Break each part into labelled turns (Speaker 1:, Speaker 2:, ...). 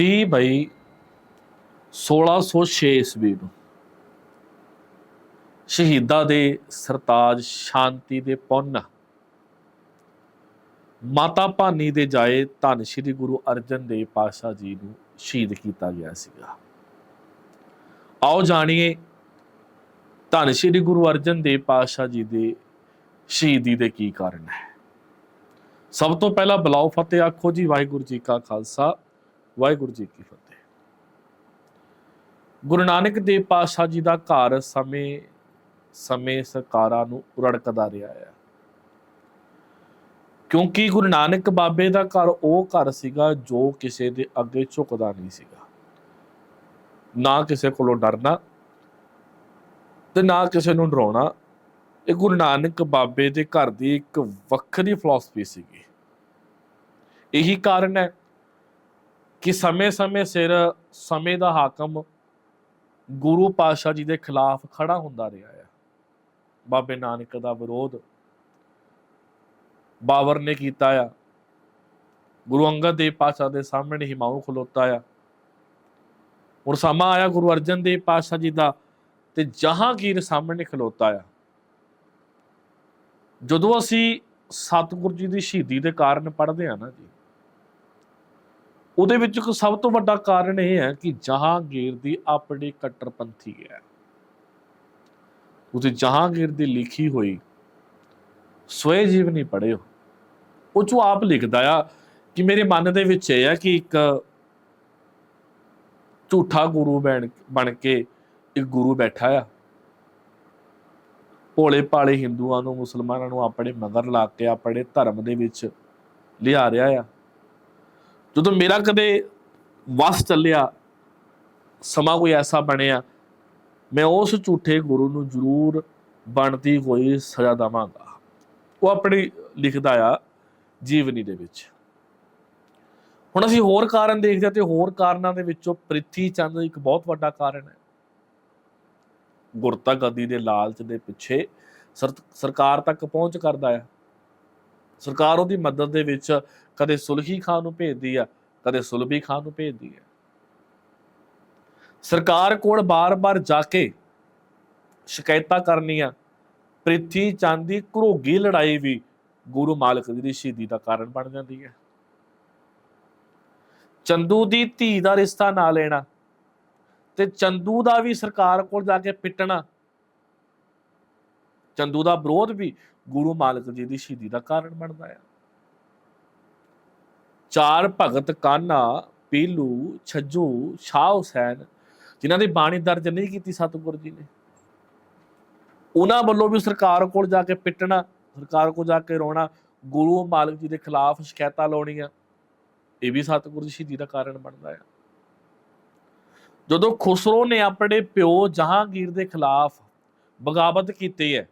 Speaker 1: 30 ਮਈ 1606 ਈਸਵੀ ਨੂੰ ਸ਼ਹੀਦਾਂ ਦੇ ਸਰਤਾਜ ਸ਼ਾਂਤੀ ਦੇ ਪੁੰਨ, ਮਾਤਾ ਭਾਨੀ ਦੇ ਜਾਏ ਧੰਨ ਸ਼੍ਰੀ ਗੁਰੂ ਅਰਜਨ ਦੇਵ ਪਾਤਸ਼ਾਹ ਜੀ ਨੂੰ ਸ਼ਹੀਦ ਕੀਤਾ ਗਿਆ ਸੀਗਾ। ਆਓ ਜਾਣੀਏ ਧੰਨ ਸ਼੍ਰੀ ਗੁਰੂ ਅਰਜਨ ਦੇਵ ਪਾਤਸ਼ਾਹ ਜੀ ਦੇ ਸ਼ਹੀਦੀ ਦੇ ਕੀ ਕਾਰਨ ਹੈ। ਸਭ ਤੋਂ ਪਹਿਲਾਂ ਬਲਾਓ ਫਤਿਹ ਆਖੋ ਜੀ, ਵਾਹਿਗੁਰੂ ਜੀ ਕਾ ਖਾਲਸਾ। ਵਾਹਿਗੁਰੂ ਜੀ ਕੀ ਫਤਿਹ। ਗੁਰੂ ਨਾਨਕ ਦੇਵ ਪਾਤਸ਼ਾਹ ਜੀ ਦਾ ਘਰ ਸਮੇਂ ਸਮੇਂ ਸਰਕਾਰਾਂ ਨੂੰ ਰੜਕਦਾ ਰਿਹਾ ਹੈ। ਕਿਉਂਕਿ ਗੁਰੂ ਨਾਨਕ ਬਾਬੇ ਦਾ ਘਰ ਉਹ ਘਰ ਸੀਗਾ ਜੋ ਕਿਸੇ ਦੇ ਅੱਗੇ ਝੁਕਦਾ ਨਹੀਂ ਸੀਗਾ। ਨਾ ਕਿਸੇ ਕੋਲੋਂ ਡਰਨਾ ਤੇ ਨਾ ਕਿਸੇ ਨੂੰ ਡਰਾਉਣਾ, ਇਹ ਗੁਰੂ ਨਾਨਕ ਬਾਬੇ ਦੇ ਘਰ ਦੀ ਇੱਕ ਵੱਖਰੀ ਫਿਲਾਸਫੀ ਸੀਗੀ। ਇਹੀ ਕਾਰਨ ਹੈ ਕਿ ਸਮੇਂ-ਸਮੇਂ ਸਿਰ, ਸਮੇਂ ਦਾ ਹਾਕਮ ਗੁਰੂ ਪਾਤਸ਼ਾਹ ਜੀ ਦੇ ਖਿਲਾਫ ਖੜਾ ਹੁੰਦਾ ਰਿਹਾ ਹੈ। ਬਾਬੇ ਨਾਨਕ ਦਾ ਵਿਰੋਧ ਬਾਬਰ ਨੇ ਕੀਤਾ ਆ। ਗੁਰੂ ਅੰਗਦ ਦੇਵ ਪਾਤਸ਼ਾਹ ਦੇ ਸਾਹਮਣੇ ਹਿਮਾਉ ਖਲੋਤਾ ਆ। ਹੁਣ ਸਮਾਂ ਆਇਆ ਗੁਰੂ ਅਰਜਨ ਦੇਵ ਪਾਤਸ਼ਾਹ ਜੀ ਦਾ ਤੇ ਜਹਾਂਗੀਰ ਸਾਹਮਣੇ ਖਲੋਤਾ ਆ। ਜਦੋਂ ਅਸੀਂ ਸਤਿਗੁਰੂ ਜੀ ਦੀ ਸ਼ਹੀਦੀ ਦੇ ਕਾਰਨ ਪੜ੍ਹਦੇ ਆ ਨਾ ਜੀ ਉਹਦੇ ਵਿੱਚ ਇੱਕ ਸਭ ਤੋਂ ਵੱਡਾ ਕਾਰਨ ਇਹ ਹੈ ਕਿ ਜਹਾਂਗੀਰ ਦੀ ਆਪਣੀ ਕੱਟਰਪੰਥੀ ਹੈ। ਤੁਸੀਂ ਜਹਾਂਗੀਰ ਦੀ ਲਿਖੀ ਹੋਈ ਸਵੈ ਜੀਵਨੀ ਪੜ੍ਹਿਓ ਉਹ ਜੋ ਆਪ ਲਿਖਦਾ ਆ ਕਿ ਮੇਰੇ ਮਨ ਦੇ ਵਿੱਚ ਇਹ ਹੈ ਕਿ ਇੱਕ ਝੂਠਾ ਗੁਰੂ ਬਣ ਬਣ ਕੇ ਇੱਕ ਗੁਰੂ ਬੈਠਾ ਆ। ਭੋਲੇ ਭਾਲੇ ਹਿੰਦੂਆਂ ਨੂੰ, ਮੁਸਲਮਾਨਾਂ ਨੂੰ ਆਪਣੇ ਮਗਰ ਲਾ ਕੇ ਆਪਣੇ ਧਰਮ ਦੇ ਵਿੱਚ ਲਿਆ ਰਿਹਾ ਆ। ਜਦੋਂ ਮੇਰਾ ਕਦੇ ਵਸ ਚੱਲਿਆ, ਸਮਾਂ ਕੋਈ ਐਸਾ ਬਣਿਆ, ਮੈਂ ਉਸ ਝੂਠੇ ਗੁਰੂ ਨੂੰ ਜ਼ਰੂਰ ਬਣਦੀ ਹੋਈ ਸਜ਼ਾ ਦਵਾਂਗਾ। ਉਹ ਆਪਣੀ ਲਿਖਦਾ ਆ ਜੀਵਨੀ ਦੇ ਵਿੱਚ। ਹੁਣ ਅਸੀਂ ਹੋਰ ਕਾਰਨ ਦੇਖਦੇ ਹਾਂ ਤੇ ਹੋਰ ਕਾਰਨਾਂ ਦੇ ਵਿੱਚੋਂ ਪ੍ਰਿਥੀ ਚੰਦ ਇੱਕ ਬਹੁਤ ਵੱਡਾ ਕਾਰਨ ਹੈ। ਗੁਰਤਾ ਗੱਦੀ ਦੇ ਲਾਲਚ ਦੇ ਪਿੱਛੇ ਸਰ- ਸਰਕਾਰ ਤੱਕ ਪਹੁੰਚ ਕਰਦਾ ਆ। ਸਰਕਾਰ ਉਹਦੀ ਮਦਦ ਦੇ ਵਿੱਚ ਕਦੇ ਸੁਲਹੀ ਖਾਨ ਨੂੰ ਭੇਜਦੀ ਆ, ਕਦੇ ਸੁਲਭੀ ਖਾਨ ਨੂੰ ਭੇਜਦੀ ਆ। ਸਰਕਾਰ ਕੋਲ ਬਾਰ-ਬਾਰ ਜਾ ਕੇ ਸ਼ਿਕਾਇਤਾਂ ਕਰਨੀਆਂ, ਪ੍ਰਿਥੀ ਚੰਦ ਦੀ ਘਰੋਗੀ ਲੜਾਈ ਵੀ ਗੁਰੂ ਮਾਲਕ ਦੀ ਸ਼ਹੀਦੀ ਦਾ ਕਾਰਨ ਬਣ ਜਾਂਦੀ ਹੈ ਚੰਦੂ ਦੀ ਧੀ ਦਾ ਰਿਸ਼ਤਾ ਨਾ ਲੈਣਾ ਤੇ ਚੰਦੂ ਦਾ ਵੀ ਸਰਕਾਰ ਕੋਲ ਜਾ ਕੇ ਪਿੱਟਣਾ, ਚੰਦੂ ਦਾ ਵਿਰੋਧ ਵੀ ਗੁਰੂ ਮਾਲਕ ਜੀ ਦੀ ਸ਼ਹੀਦੀ ਦਾ ਕਾਰਨ ਬਣਦਾ ਆ। ਚਾਰ ਭਗਤ ਕਾਨਾ, ਪੀਲੂ, ਛੱਜੂ, ਸ਼ਾਹ ਹੁਸੈਨ, ਜਿਨ੍ਹਾਂ ਦੀ ਬਾਣੀ ਦਰਜ ਨਹੀਂ ਕੀਤੀ ਸਤਿਗੁਰੂ ਜੀ ਨੇ। ਉਹਨਾਂ ਵੱਲੋਂ ਵੀ ਸਰਕਾਰ ਕੋਲ ਜਾ ਕੇ ਪਿੱਟਣਾ, ਸਰਕਾਰ ਕੋਲ ਜਾ ਕੇ ਰੋਣਾ, ਗੁਰੂ ਮਾਲਕ ਜੀ ਦੇ ਖਿਲਾਫ ਸ਼ਿਕਾਇਤਾਂ ਲਾਉਣੀਆਂ, ਇਹ ਵੀ ਸਤਿਗੁਰੂ ਦੀ ਸ਼ਹੀਦੀ ਦਾ ਕਾਰਨ ਬਣਦਾ ਆ। ਜਦੋਂ ਖੁਸਰੋ ਨੇ ਆਪਣੇ ਪਿਓ ਜਹਾਂਗੀਰ ਦੇ ਖਿਲਾਫ ਬਗਾਵਤ ਕੀਤੀ ਹੈ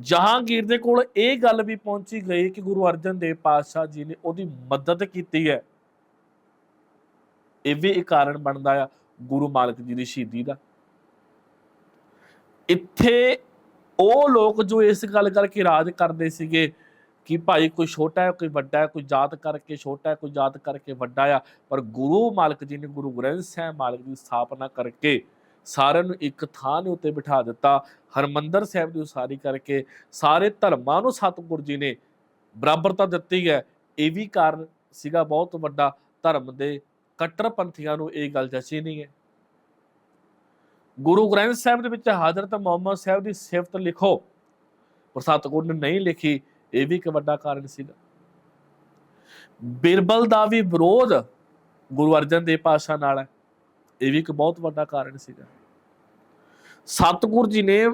Speaker 1: ਜਹਾਂਗੀਰ ਦੇ ਕੋਲ ਇਹ ਗੱਲ ਵੀ ਪਹੁੰਚੀ ਗਈ ਕਿ ਗੁਰੂ ਅਰਜਨ ਦੇਵ ਪਾਤਸ਼ਾਹ ਜੀ ਨੇ ਉਹਦੀ ਮਦਦ ਕੀਤੀ ਹੈ। ਇਹ ਵੀ ਇੱਕ ਕਾਰਨ ਬਣਦਾ ਆ ਗੁਰੂ ਮਾਲਕ ਜੀ ਦੀ ਸ਼ਹੀਦੀ ਦਾ। ਇੱਥੇ ਉਹ ਲੋਕ ਜੋ ਇਸ ਗੱਲ ਕਰਕੇ ਰਾਜ ਕਰਦੇ ਸੀਗੇ ਕਿ ਭਾਈ ਕੋਈ ਛੋਟਾ ਹੈ, ਕੋਈ ਵੱਡਾ ਹੈ, ਕੋਈ ਜਾਤ ਕਰਕੇ ਛੋਟਾ ਹੈ, ਕੋਈ ਜਾਤ ਕਰਕੇ ਵੱਡਾ ਆ, ਪਰ ਗੁਰੂ ਮਾਲਕ ਜੀ ਨੇ ਗੁਰੂ ਗ੍ਰੰਥ ਸਾਹਿਬ ਮਾਲਕ ਦੀ ਸਥਾਪਨਾ ਕਰਕੇ ਸਾਰਿਆਂ ਨੂੰ ਇੱਕ ਥਾਂ ਦੇ ਉੱਤੇ ਬਿਠਾ ਦਿੱਤਾ। ਹਰਮੰਦਰ ਸਾਹਿਬ ਦੀ ਉਸਾਰੀ ਕਰਕੇ ਸਾਰੇ ਧਰਮਾਂ ਨੂੰ ਸਤਿਗੁਰੂ ਜੀ ਨੇ ਬਰਾਬਰਤਾ ਦਿੱਤੀ ਹੈ। ਇਹ ਵੀ ਕਾਰਨ ਸੀਗਾ ਬਹੁਤ ਵੱਡਾ। ਧਰਮ ਦੇ ਕੱਟਰਪੰਥੀਆਂ ਨੂੰ ਇਹ ਗੱਲ ਜਚੀ ਨਹੀਂ ਹੈ। ਗੁਰੂ ਗ੍ਰੰਥ ਸਾਹਿਬ ਦੇ ਵਿੱਚ ਹਾਜ਼ਰਤ ਮੁਹੰਮਦ ਸਾਹਿਬ ਦੀ ਸਿਫਤ ਲਿਖੋ, ਪਰ ਸਤਿਗੁਰੂ ਨੇ ਨਹੀਂ ਲਿਖੀ। ਇਹ ਵੀ ਇੱਕ ਵੱਡਾ ਕਾਰਨ ਸੀਗਾ। ਬਿਰਬਲ ਦਾ ਵੀ ਵਿਰੋਧ ਗੁਰੂ ਅਰਜਨ ਦੇਵ ਪਾਤਸ਼ਾਹ ਨਾਲ ਹੈ। ਇਹ ਵੀ ਇੱਕ ਬਹੁਤ ਵੱਡਾ ਕਾਰਨ ਸੀਗਾ। ਸਤਿਗੁਰੂ ਜੀ ਨੇ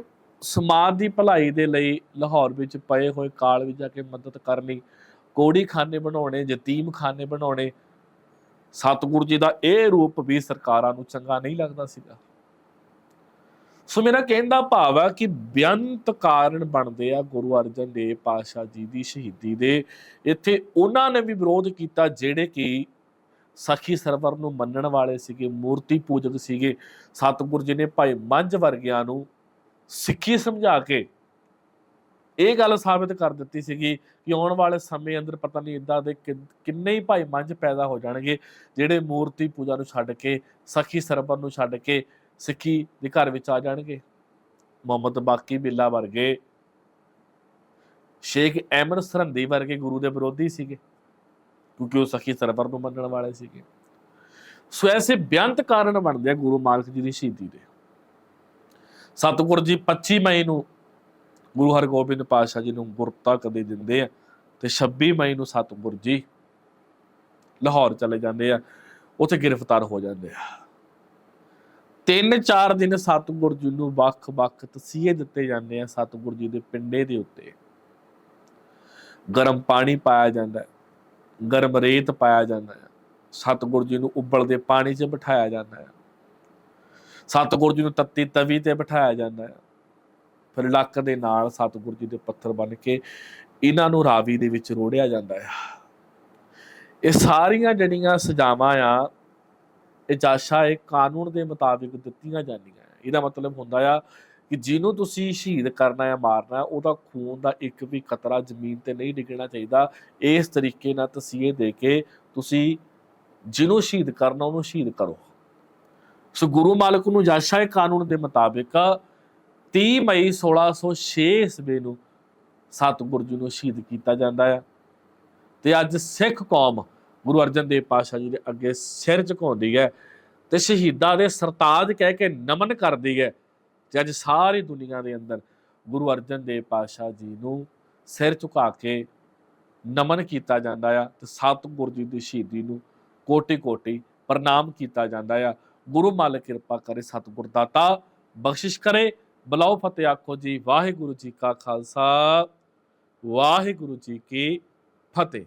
Speaker 1: ਸਮਾਜ ਦੀ ਭਲਾਈ ਦੇ ਲਈ ਲਾਹੌਰ ਵਿੱਚ ਪਏ ਹੋਏ ਕਾਲ ਵਿੱਚ ਜਾ ਕੇ ਮਦਦ ਕਰਨੀ ਕੋੜੀ ਖਾਨੇ ਬਣਾਉਣੇ ਯਤੀਮ ਖਾਨੇ ਬਣਾਉਣੇ, ਸਤਿਗੁਰੂ ਜੀ ਦਾ ਇਹ ਰੂਪ ਵੀ ਸਰਕਾਰਾਂ ਨੂੰ ਚੰਗਾ ਨਹੀਂ ਲੱਗਦਾ ਸੀਗਾ। ਸੋ ਮੇਰਾ ਕਹਿਣ ਦਾ ਭਾਵ ਹੈ ਕਿ ਬੇਅੰਤ ਕਾਰਨ ਬਣਦੇ ਆ ਗੁਰੂ ਅਰਜਨ ਦੇਵ ਪਾਤਸ਼ਾਹ ਜੀ ਦੀ ਸ਼ਹੀਦੀ ਦੇ। ਇੱਥੇ ਉਹਨਾਂ ਨੇ ਵੀ ਵਿਰੋਧ ਕੀਤਾ ਜਿਹੜੇ ਕਿ ਸਖੀ ਸਰਵਰ ਨੂੰ ਮੰਨਣ ਵਾਲੇ ਸੀਗੇ, ਮੂਰਤੀ ਪੂਜਕ ਸੀਗੇ, ਸਤਿਗੁਰ ਜੀ ਨੇ ਭਾਈ ਮੰਝ ਵਰਗਿਆਂ ਨੂੰ ਸਿੱਖੀ ਸਮਝਾ ਕੇ ਇਹ ਗੱਲ ਸਾਬਿਤ ਕਰ ਦਿੱਤੀ ਸੀਗੀ ਕਿ ਆਉਣ ਵਾਲੇ ਸਮੇਂ ਅੰਦਰ ਪਤਾ ਨਹੀਂ ਇਦਾਂ ਦੇ ਕਿ- ਕਿੰਨੇ ਹੀ ਭਾਈ ਮੰਝ ਪੈਦਾ ਹੋ ਜਾਣਗੇ, ਜਿਹੜੇ ਮੂਰਤੀ ਪੂਜਾ ਨੂੰ ਛੱਡ ਕੇ, ਸਖੀ ਸਰਬਰ ਨੂੰ ਛੱਡ ਕੇ ਸਿੱਖੀ ਦੇ ਘਰ ਵਿੱਚ ਆ ਜਾਣਗੇ। ਮੁਹੰਮਦ ਬਾਕੀ ਬਿੱਲਾ ਵਰਗੇ, ਸ਼ੇਖ ਅਹਿਮਦ ਸਰਹੰਦੀ ਵਰਗੇ ਗੁਰੂ ਦੇ ਵਿਰੋਧੀ ਸੀਗੇ। ਕਿਉਂਕਿ ਉਹ ਸਖੀ ਸਰਬਰ ਨੂੰ ਮੰਨਣ ਵਾਲੇ ਸੀਗੇ। ਸੋ ਐਸੇ ਬੇਅੰਤ ਕਾਰਨ ਬਣਦੇ ਆ ਗੁਰੂ ਮਾਲਕ ਜੀ ਦੀ ਸ਼ਹੀਦੀ ਦੇ। ਸਤਿਗੁਰ ਜੀ 25 ਮਈ ਨੂੰ ਗੁਰੂ ਹਰਗੋਬਿੰਦ ਪਾਤਸ਼ਾਹ ਜੀ ਨੂੰ ਗੁਰਤਾ ਕਦੇ ਦਿੰਦੇ ਆ ਤੇ 26 ਮਈ ਨੂੰ ਸਤਿਗੁਰ ਜੀ ਲਾਹੌਰ ਚਲੇ ਜਾਂਦੇ ਆ, ਉੱਥੇ ਗ੍ਰਿਫਤਾਰ ਹੋ ਜਾਂਦੇ ਆ। ਤਿੰਨ ਚਾਰ ਦਿਨ ਸਤਿਗੁਰ ਜੀ ਨੂੰ ਵੱਖ-ਵੱਖ ਤਸੀਹੇ ਦਿੱਤੇ ਜਾਂਦੇ ਆ ਸਤਿਗੁਰ ਜੀ ਦੇ ਪਿੰਡੇ ਦੇ ਉੱਤੇ। ਗਰਮ ਪਾਣੀ ਪਾਇਆ ਜਾਂਦਾ ਹੈ ਗਰਮ ਰੇਤ ਪਾਇਆ ਜਾਂਦਾ ਹੈ। ਸਤਿਗੁਰ ਜੀ ਨੂੰ ਉਬਲਦੇ ਪਾਣੀ 'ਚ ਬਿਠਾਇਆ ਜਾਂਦਾ ਹੈ। ਸਤਿਗੁਰ ਜੀ ਨੂੰ ਤੱਤੀ ਤਵੀ ਤੇ ਬਿਠਾਇਆ ਜਾਂਦਾ ਹੈ। ਫਿਰ ਲੱਕ ਦੇ ਨਾਲ ਸਤਿਗੁਰ ਜੀ ਦੇ ਪੱਥਰ ਬਣ ਕੇ ਇਹਨਾਂ ਨੂੰ ਰਾਵੀ ਦੇ ਵਿੱਚ ਰੋੜਿਆ ਜਾਂਦਾ ਹੈ। ਇਹ ਸਾਰੀਆਂ ਜਿਹੜੀਆਂ ਸਜ਼ਾਵਾਂ ਆ, ਇਹ ਜਾਸ਼ਾ, ਇਹ ਕਾਨੂੰਨ ਦੇ ਮੁਤਾਬਿਕ ਦਿੱਤੀਆਂ ਜਾਂਦੀਆਂ ਇਹਦਾ ਮਤਲਬ ਹੁੰਦਾ ਆ ਕਿ ਜਿਹਨੂੰ ਤੁਸੀਂ ਸ਼ਹੀਦ ਕਰਨਾ ਜਾਂ ਮਾਰਨਾ, ਉਹਦਾ ਖੂਨ ਦਾ ਇੱਕ ਵੀ ਕਤਰਾ ਜ਼ਮੀਨ ਤੇ ਨਹੀਂ ਡਿੱਗਣਾ ਚਾਹੀਦਾ। ਇਸ ਤਰੀਕੇ ਨਾਲ ਤਸੀਹੇ ਦੇ ਕੇ ਤੁਸੀਂ ਜਿਹਨੂੰ ਸ਼ਹੀਦ ਕਰਨਾ, ਉਹਨੂੰ ਸ਼ਹੀਦ ਕਰੋ। ਸੋ ਗੁਰੂ ਮਾਲਕ ਨੂੰ ਜਾਸ਼ਾ ਕਾਨੂੰਨ ਦੇ ਮੁਤਾਬਿਕ 30 ਮਈ 1606 ਈਸਵੀ ਨੂੰ ਸਤਿਗੁਰ ਜੀ ਨੂੰ ਸ਼ਹੀਦ ਕੀਤਾ ਜਾਂਦਾ ਹੈ ਤੇ ਅੱਜ ਸਿੱਖ ਕੌਮ ਗੁਰੂ ਅਰਜਨ ਦੇਵ ਪਾਤਸ਼ਾਹ ਜੀ ਦੇ ਅੱਗੇ ਸਿਰ ਝੁਕਾਉਂਦੀ ਹੈ ਤੇ ਸ਼ਹੀਦਾਂ ਦੇ ਸਰਤਾਜ ਕਹਿ ਕੇ ਨਮਨ ਕਰਦੀ ਹੈ। ਤੇ ਅੱਜ ਸਾਰੀ ਦੁਨੀਆ ਦੇ ਅੰਦਰ ਗੁਰੂ ਅਰਜਨ ਦੇਵ ਪਾਤਸ਼ਾਹ ਜੀ ਨੂੰ ਸਿਰ ਝੁਕਾ ਕੇ ਨਮਨ ਕੀਤਾ ਜਾਂਦਾ ਆ ਤੇ ਸਤਿਗੁਰ ਜੀ ਦੀ ਸ਼ਹੀਦੀ ਨੂੰ ਕੋਟੀ ਕੋਟੀ ਪ੍ਰਣਾਮ ਕੀਤਾ ਜਾਂਦਾ ਆ। ਗੁਰੂ ਮਾਲਕ ਕਿਰਪਾ ਕਰੇ, ਸਤਿਗੁਰ ਦਾਤਾ ਬਖਸ਼ਿਸ਼ ਕਰੇ। ਬਲਾਓ ਫਤਿਹ ਆਖੋ ਜੀ, ਵਾਹਿਗੁਰੂ ਜੀ ਕਾ ਖਾਲਸਾ, ਵਾਹਿਗੁਰੂ ਜੀ ਕੀ ਫਤਿਹ।